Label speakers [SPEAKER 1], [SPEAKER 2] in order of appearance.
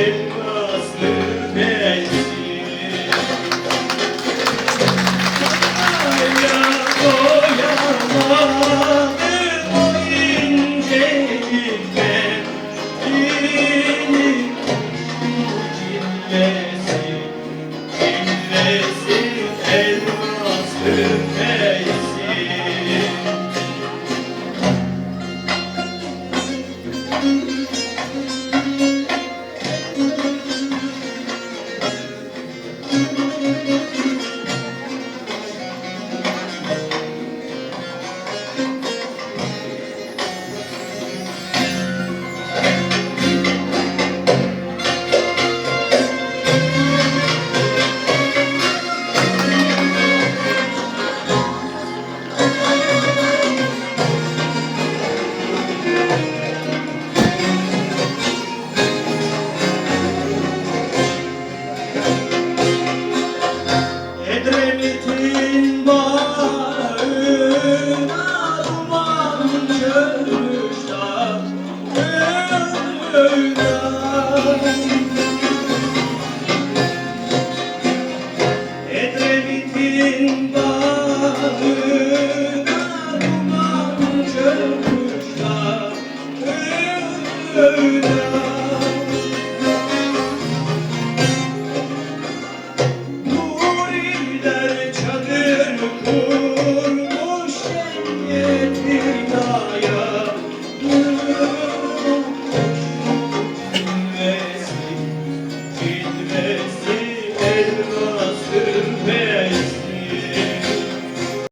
[SPEAKER 1] Oh, yeah, oh, yeah. in the